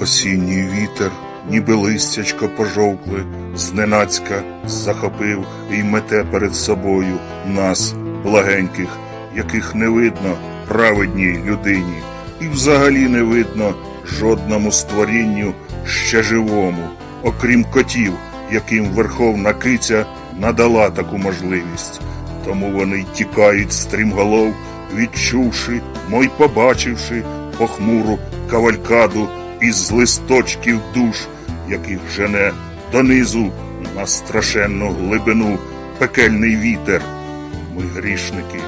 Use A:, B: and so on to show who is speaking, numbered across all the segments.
A: Осінній вітер, ніби листячко пожовкле, зненацька захопив і мете перед собою нас, благеньких, яких не видно праведній людині, і взагалі не видно жодному створінню ще живому, окрім котів, яким верховна киця надала таку можливість. Тому вони й тікають стрімголов, відчувши, мо й побачивши похмуру кавалькаду із листочків душ, яких жене донизу на страшенну глибину пекельний вітер. Ми грішники,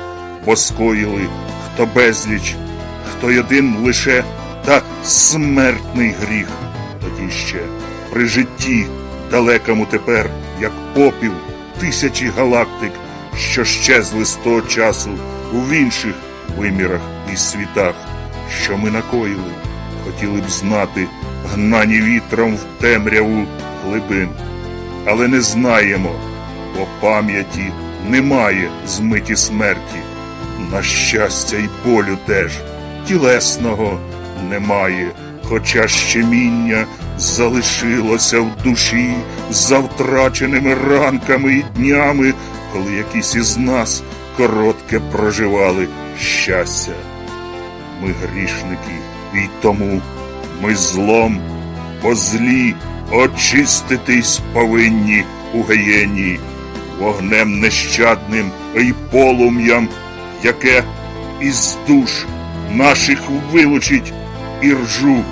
A: бо скоїли хто безліч, хто один лише та смертний гріх. Тоді ще при житті, далекому тепер, як попіл, тисячі галактик, що щезли з того часу в інших вимірах і світах, що ми накоїли, хотіли б знати, гнані вітром в темряву глибин, але не знаємо, бо пам'яті немає змиті смерті, на щастя й болю теж тілесного немає, хоча щеміння залишилося в душі за втраченими ранками і днями, коли якісь із нас коротке проживали щастя. Ми грішники, і тому. Ми злом, бо злі очиститись повинні у геєнні, вогнем нещадним і полум'ям, яке із душ наших вилучить і ржу,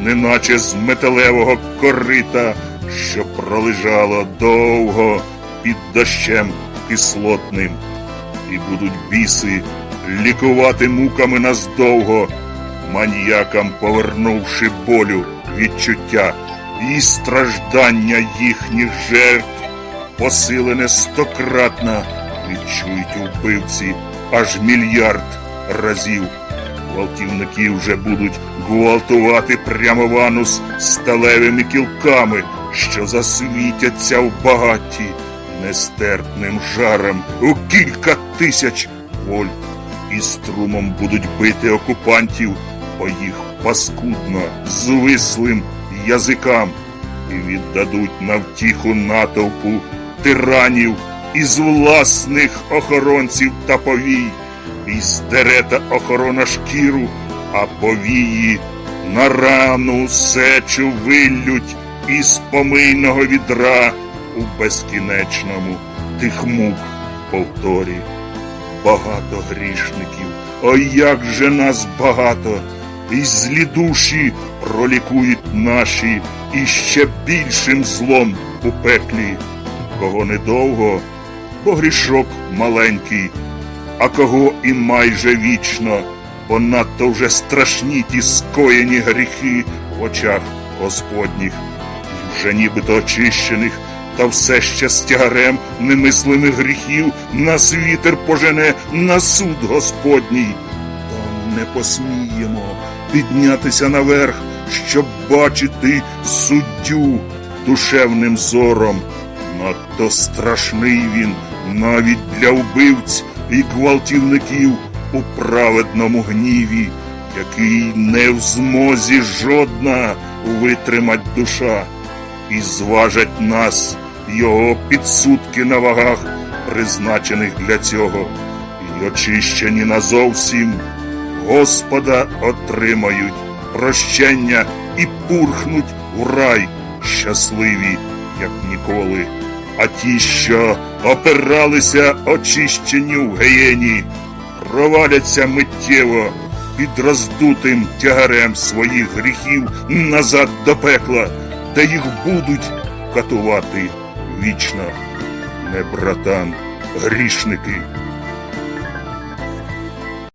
A: неначе з металевого корита, що пролежало довго під дощем кислотним, і будуть біси лікувати муками нас довго, маніякам повернувши болю відчуття і страждання їхніх жертв, посилене стократно, відчують убивці аж мільярд разів. Гвалтівники вже будуть гвалтувати прямо в анус сталевими кілками, що засвітяться в багаті нестерпним жаром у кілька тисяч вольт і струмом будуть бити окупантів по їх паскудно звислим язикам і віддадуть на втіху натовпу тиранів із власних охоронців та повій, і здерета охорона шкіру, а повії на рану сечу виллють із помийного відра у безкінечному тих мук повторі. Багато грішників, ой як же нас багато, і злі душі пролікують наші і ще більшим злом у пеклі, кого недовго, бо грішок маленький, а кого і майже вічно, бо надто вже страшні ті скоєні гріхи в очах Господніх, вже нібито очищених, та все ще з тягарем немислимих гріхів нас вітер пожене на суд Господній. Не посміємо піднятися наверх, щоб бачити суддю душевним зором. Надто страшний він навіть для вбивць і гвалтівників у праведному гніві, який не в змозі жодна витримать душа, і зважать нас його підсудки на вагах, призначених для цього, і очищені назовсім, Господа отримають прощення і пурхнуть в рай щасливі, як ніколи. А ті, що опиралися очищенню в геєні, проваляться миттєво під роздутим тягарем своїх гріхів назад до пекла, де їх будуть катувати вічно. Не братан, грішники,